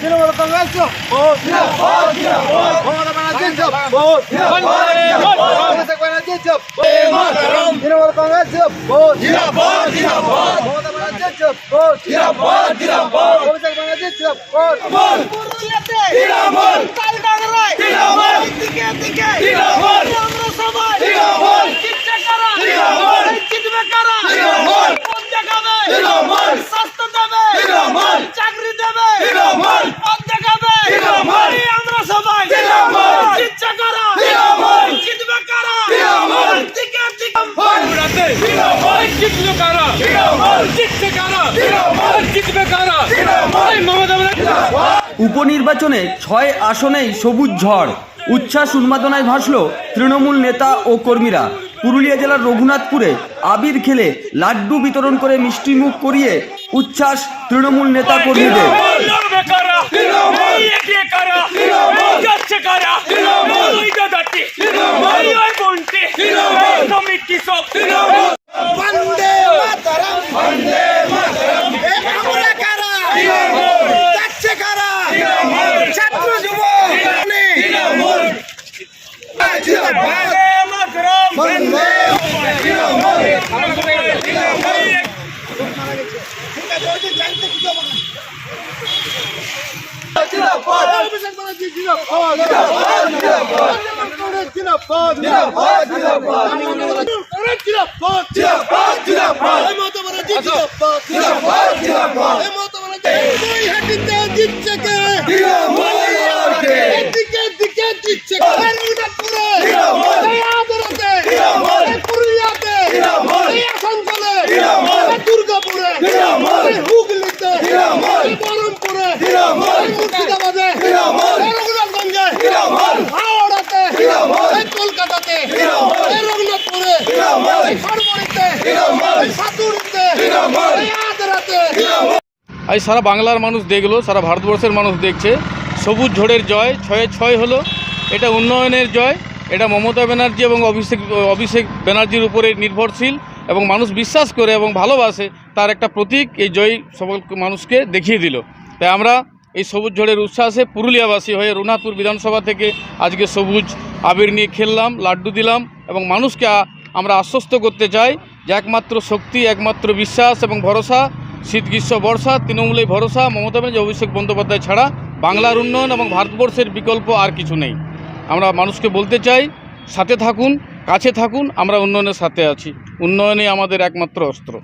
Trinamool Congress Mamata Banerjee Abhishek Banerjee Trinamool Congress Mamata Banerjee Abhishek Banerjee vote পুরুলিয়াতে তালডাংরায় দিকে দিকে আমরা সবাই জিতছে কারা জিতবে কারা কোন দেখাবে স্বাস্থ্য দেবে চাকরি দেবে পথ দেখাবে এই আমরা সবাই জিতছে কারা জিতবে কারা দিকে দিকে জিতবে কারা জিতছে কারা জিতবে কারা মমতা উপনির্বাচনে ছয় আসনেই সবুজ ঝড়। উচ্ছ্বাস উন্মাদনায় ভাসল তৃণমূল নেতা ও কর্মীরা। পুরুলিয়া জেলার রঘুনাথপুরে আবির খেলে লাড্ডু বিতরণ করে মিষ্টিমুখ করিয়ে উচ্ছ্বাস তৃণমূল নেতা কর্মীদের। কারা কৃষক বন্দে মাতরম। বন্দে মাতরম। এ আমরা কারা? যাচ্ছে কারা? ছাত্র যুব তৃণমূল বন্দে মাতরম। বন্দে অভিষেক ব্যানার্জি জিন্দাবাদ। তৃণমূল কংগ্রেস জিন্দাবাদ। জিন্দাবাদ জিন্দাবাদ মমতা ব্যানার্জি জিন্দাবাদ এই মমতা ব্যানার্জি দুই হাঁটিতে জিতছে কে? দিকে দিকে জিতছে কে রঘুনাথপুরে এই আদরাতে এই পুরুলিয়াতে এই আসানসোলে এই দুর্গাপুরে এই হুগলিতে এই বহরমপুরে এই মুর্শিদাবাদে এই রঘুনাথগঞ্জে হাওড়াতে এই কলকাতাতে এই রঘুনাথপুরে এই সরবরিতে এই সাতুরিতে এই আদরাতে আজ সারা বাংলার মানুষ দেখল, সারা ভারতবর্ষের মানুষ দেখছে। সবুজ ঝড়ের জয়, ছয়ে ছয় হলো। এটা উন্নয়নের জয়, এটা মমতা ব্যানার্জি এবং অভিষেক অভিষেক ব্যানার্জির উপরে নির্ভরশীল এবং মানুষ বিশ্বাস করে এবং ভালোবাসে, তার একটা প্রতীক এই জয় সকল মানুষকে দেখিয়ে দিল। তাই আমরা এই সবুজ ঝড়ের উচ্ছ্বাসে পুরুলিয়াবাসী হয়ে রঘুনাথপুর বিধানসভা থেকে আজকে সবুজ আবির নিয়ে খেললাম, লাড্ডু দিলাম এবং মানুষকে আমরা আশ্বস্ত করতে চাই যে একমাত্র শক্তি, একমাত্র বিশ্বাস এবং ভরসা শীত, গ্রীষ্ম, বর্ষা তৃণমূলে ভরসা, মমতা ব্যানার্জি, অভিষেক বন্দ্যোপাধ্যায় ছাড়া বাংলার উন্নয়ন এবং ভারতবর্ষের বিকল্প আর কিছু নেই। আমরা মানুষকে বলতে চাই, সাথে থাকুন, কাছে থাকুন, আমরা উন্নয়নের সাথে আছি। উন্নয়নই আমাদের একমাত্র অস্ত্র।